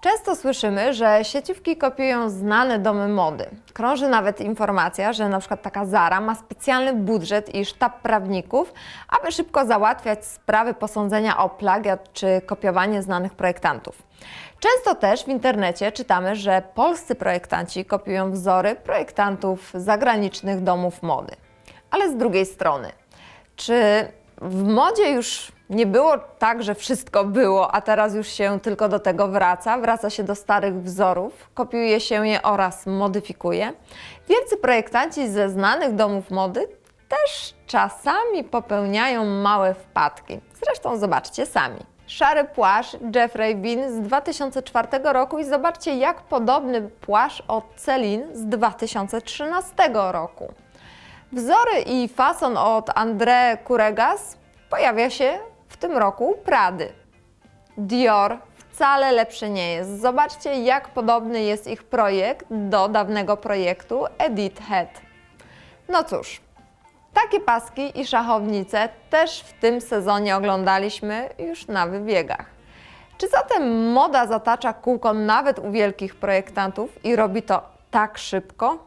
Często słyszymy, że sieciówki kopiują znane domy mody. Krąży nawet informacja, że przykład taka Zara ma specjalny budżet i sztab prawników, aby szybko załatwiać sprawy posądzenia o plagiat czy kopiowanie znanych projektantów. Często też w internecie czytamy, że polscy projektanci kopiują wzory projektantów zagranicznych domów mody. Ale z drugiej strony, czy w modzie już nie było tak, że wszystko było, a teraz już się tylko do tego wraca? Wraca się do starych wzorów, kopiuje się je oraz modyfikuje. Wielcy projektanci ze znanych domów mody też czasami popełniają małe wpadki. Zresztą zobaczcie sami. Szary płaszcz Jeffrey Bean z 2004 roku i zobaczcie, jak podobny płaszcz od Celine z 2013 roku. Wzory i fason od André Kuregas pojawia się tym roku Prady. Dior wcale lepszy nie jest. Zobaczcie, jak podobny jest ich projekt do dawnego projektu Edith Head. No cóż, takie paski i szachownice też w tym sezonie oglądaliśmy już na wybiegach. Czy zatem moda zatacza kółko nawet u wielkich projektantów i robi to tak szybko?